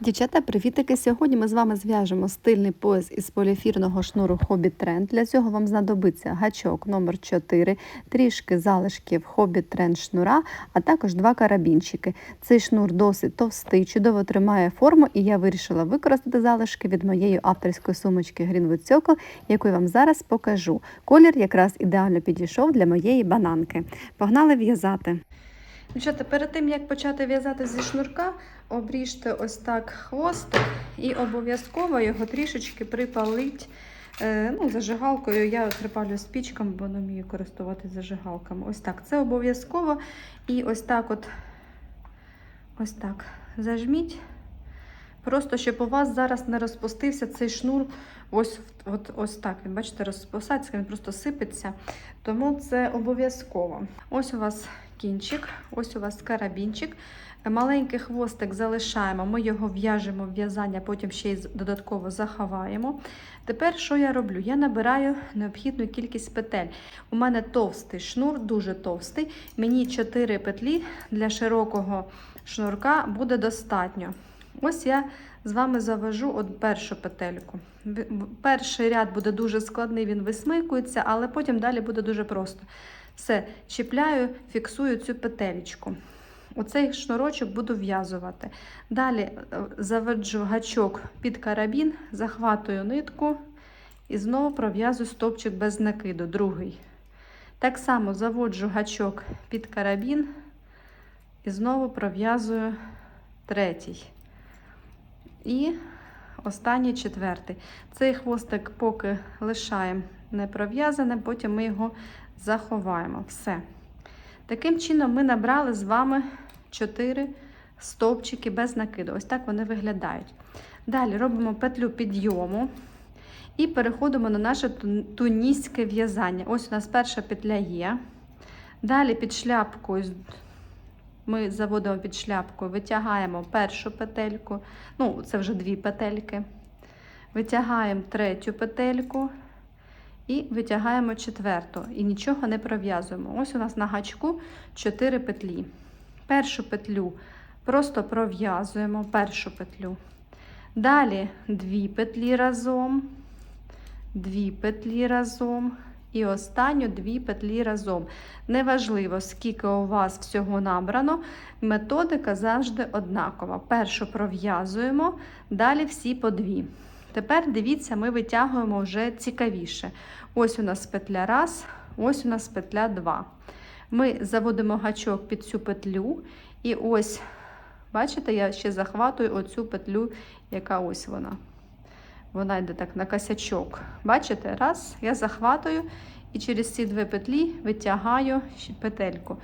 Дівчата, привітики! Сьогодні ми з вами зв'яжемо стильний пояс із поліефірного шнуру Hobby Trend. Для цього вам знадобиться гачок номер 4 трішки залишків Hobby Trend шнура, а також два карабінчики. Цей шнур досить товстий, чудово тримає форму, і я вирішила використати залишки від моєї авторської сумочки Greenwood Circle, яку я вам зараз покажу. Колір якраз ідеально підійшов для моєї бананки. Погнали в'язати. Дівчата, перед тим як почати в'язати зі шнурка, обріжте ось так хвостик і обов'язково його трішечки припалить е, ну, зажигалкою. Я припалю спічками, бо не вмію користуватися зажигалками. Ось так. Це обов'язково. І ось так от ось так зажміть. Просто щоб у вас зараз не розпустився цей шнур. Ось от, ось так. Бачите, розпосається, він просто сипеться. Тому це обов'язково. Ось у вас кінчик, ось у вас карабінчик. Маленький хвостик залишаємо, ми його в'яжемо в в'язання, потім ще й додатково заховаємо. Тепер що я роблю? Я набираю необхідну кількість петель. У мене товстий шнур, дуже товстий. Мені 4 петлі для широкого шнурка буде достатньо. Ось я з вами завожу от першу петельку. Перший ряд буде дуже складний, він висмикується, але потім далі буде дуже просто. Все, чіпляю, фіксую цю петелечку. Оцей шнурочок буду в'язувати. Далі заводжу гачок під карабін, захватую нитку і знову пров'язую стопчик без накиду, другий. Так само заводжу гачок під карабін і знову пров'язую третій. І останній четвертий. Цей хвостик поки лишаємо не пров'язаним, потім ми його заховаємо. Все. Таким чином, ми набрали з вами 4 стовпчики без накиду. Ось так вони виглядають. Далі робимо петлю підйому і переходимо на наше туніське в'язання. Ось у нас перша петля є. Далі під шляпкою ми заводимо під шляпкою, витягаємо першу петельку, ну, це вже дві петельки. Витягаємо третю петельку. І витягаємо четверту. І нічого не пров'язуємо. Ось у нас на гачку 4 петлі. Першу петлю просто пров'язуємо першу петлю. Далі дві петлі разом, дві петлі разом. І останню дві петлі разом. Неважливо, скільки у вас всього набрано, методика завжди однакова. Першу пров'язуємо, далі всі по дві. Тепер дивіться, ми витягуємо вже цікавіше. Ось у нас петля раз, ось у нас петля два. Ми заводимо гачок під цю петлю, і ось, бачите, я ще захватую оцю петлю, яка ось вона. Вона йде так на косячок. Бачите? Раз, я захватую і через ці дві петлі витягаю петельку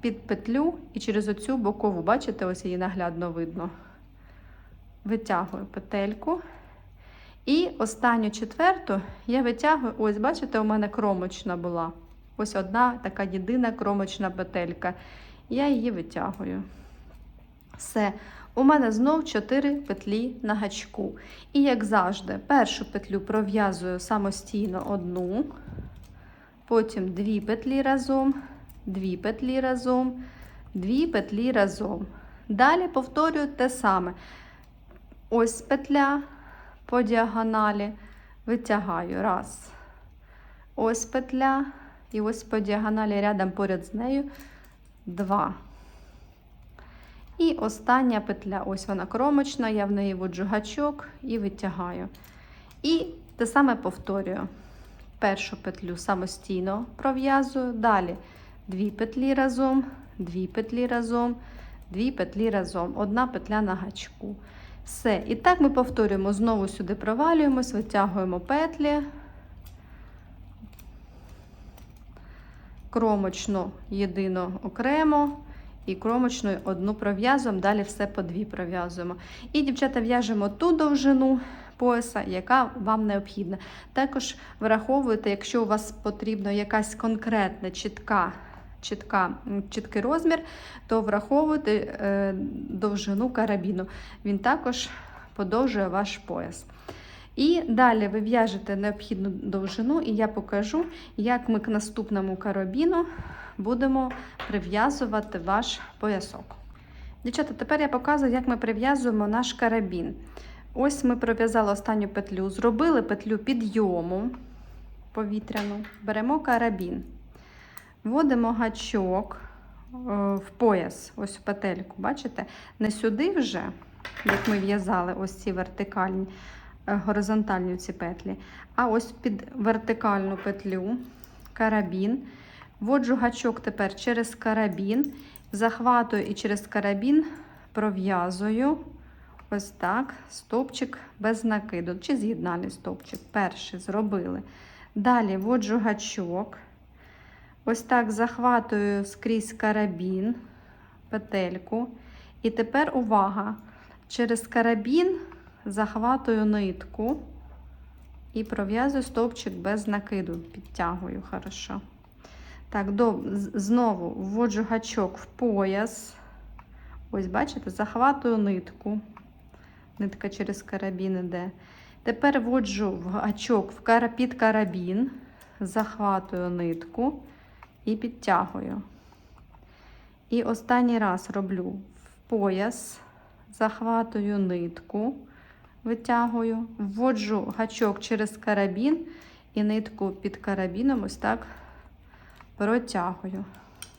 під петлю і через оцю бокову. Бачите, ось її наглядно видно. Витягую петельку. Останню четверту я витягую, ось, бачите, у мене кромочна була. Ось одна така єдина кромочна петелька. Я її витягую. Все. У мене знов 4 петлі на гачку. І, як завжди, першу петлю пров'язую самостійно одну, потім дві петлі разом, дві петлі разом, дві петлі разом. Далі повторюю те саме. Ось петля по діагоналі, витягаю раз. Ось петля, і ось по діагоналі рядом поряд з нею два. І остання петля, ось вона кромочна, я в неї воджу гачок і витягаю. І те саме повторюю. Першу петлю самостійно пров'язую, далі дві петлі разом, дві петлі разом, дві петлі разом, одна петля на гачку. Все. І так ми повторюємо, знову сюди провалюємось, витягуємо петлі, кромочну єдину окремо. І кромочною одну пров'язуємо, далі все по дві пров'язуємо. І, дівчата, в'яжемо ту довжину пояса, яка вам необхідна. Також враховуйте, якщо у вас потрібна якась конкретна чітка чітка, чіткий розмір, то враховуйте довжину карабіну. Він також подовжує ваш пояс. І далі ви в'яжете необхідну довжину, і я покажу, як ми к наступному карабіну будемо прив'язувати ваш поясок. Дівчата, тепер я показую, як ми прив'язуємо наш карабін. Ось ми пров'язали останню петлю, зробили петлю підйому повітряну, беремо карабін, вводимо гачок е, в пояс, ось в петельку, бачите? Не сюди вже, як ми в'язали ось ці вертикальні, е, горизонтальні ці петлі, а ось під вертикальну петлю, карабін. Вводжу гачок тепер через карабін, захватую і через карабін пров'язую ось так стовпчик без накиду, чи з'єднальний стовпчик. Перший зробили. Далі вводжу гачок, ось так захватую скрізь карабін, петельку. І тепер увага! Через карабін захватую нитку і пров'язую стовпчик без накиду, підтягую хорошо. Так, до, знову вводжу гачок в пояс. Ось, бачите, захватую нитку. Нитка через карабін іде. Тепер вводжу в гачок в кара, під карабін, захватую нитку і підтягую. І останній раз роблю в пояс, захватую нитку, витягую, вводжу гачок через карабін і нитку під карабіном ось так протягую.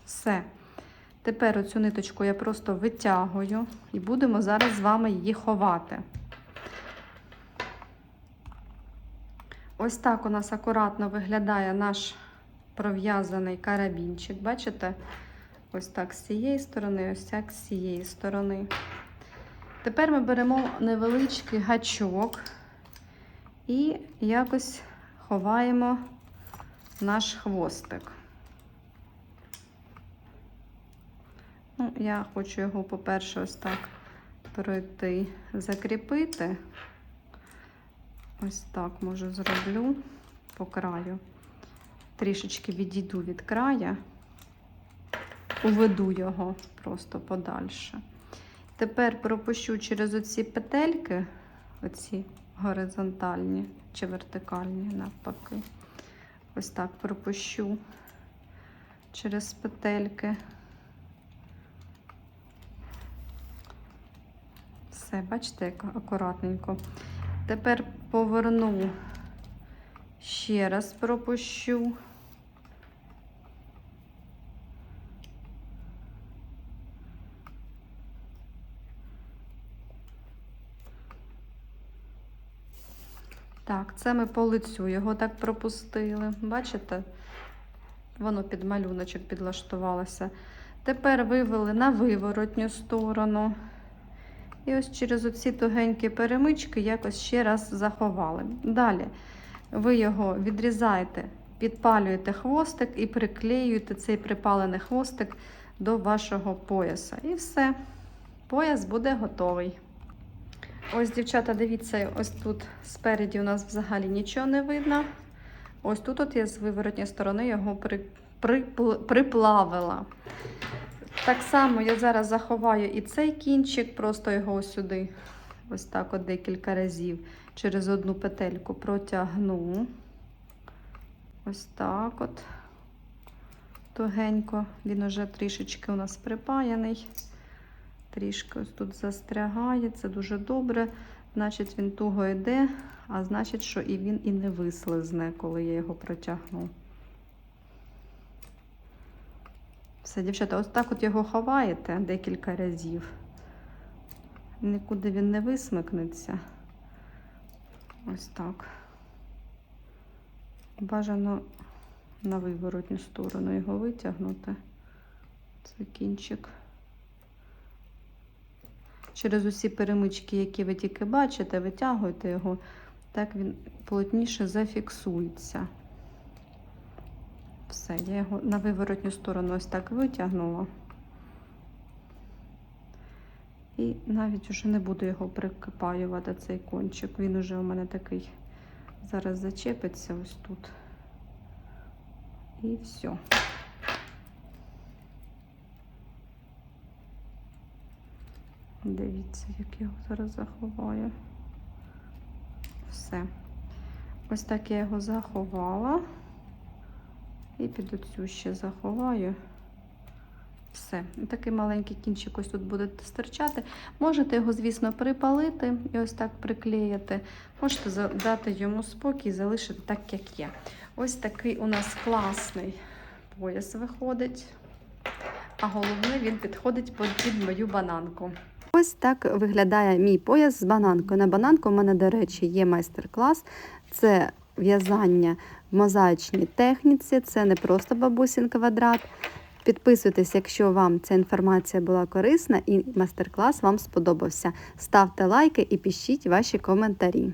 Все. Тепер оцю ниточку я просто витягую і будемо зараз з вами її ховати. Ось так у нас акуратно виглядає наш пров'язаний карабінчик. Бачите? Ось так з цієї сторони, ось так з цієї сторони. Тепер ми беремо невеличкий гачок і якось ховаємо наш хвостик. Ну, я хочу його, по-перше, ось так пройти, закріпити. Ось так може зроблю по краю. Трішечки відійду від края, уведу його просто подальше. Тепер пропущу через оці петельки, оці горизонтальні чи вертикальні, навпаки. Ось так пропущу через петельки. Все, бачите, як акуратненько. Тепер поверну, ще раз пропущу. Так, це ми по лицю його так пропустили. Бачите? Воно під малюночок підлаштувалося. Тепер вивели на виворотню сторону. І ось через оці тугенькі перемички якось ще раз заховали. Далі ви його відрізаєте, підпалюєте хвостик і приклеюєте цей припалений хвостик до вашого пояса. І все, пояс буде готовий. Ось, дівчата, дивіться, ось тут спереді у нас взагалі нічого не видно. Ось тут от я з виворотньої сторони його при, припл- приплавила. Так само я зараз заховаю і цей кінчик, просто його сюди, ось так от декілька разів через одну петельку протягну. Ось так от. Тугенько. Він уже трішечки у нас припаяний. Трішки ось тут застрягає, це дуже добре. Значить, він туго йде, а значить, що і він і не вислизне, коли я його протягну. Все, дівчата, ось так от його ховаєте декілька разів. Нікуди він не висмикнеться. Ось так. Бажано на виворотню сторону його витягнути. Це кінчик. Через усі перемички, які ви тільки бачите, витягуєте його, так він плотніше зафіксується. Все, я його на виворотню сторону ось так витягнула. І навіть вже не буду його прикипаювати, цей кончик. Він уже у мене такий зараз зачепиться ось тут. І все. Дивіться, як я його зараз заховаю. Все. Ось так я його заховала. І під оцю ще заховаю. Все, такий маленький кінчик ось тут буде стирчати. Можете його, звісно, припалити і ось так приклеїти. Можете дати йому спокій і залишити так, як є. Ось такий у нас класний пояс виходить. А головне, він підходить під мою бананку. Ось так виглядає мій пояс з бананкою. На бананку у мене, до речі, є майстер-клас. Це в'язання в мозаїчній техніці, це не просто бабусін квадрат. Підписуйтесь, якщо вам ця інформація була корисна і майстер-клас вам сподобався. Ставте лайки і пишіть ваші коментарі.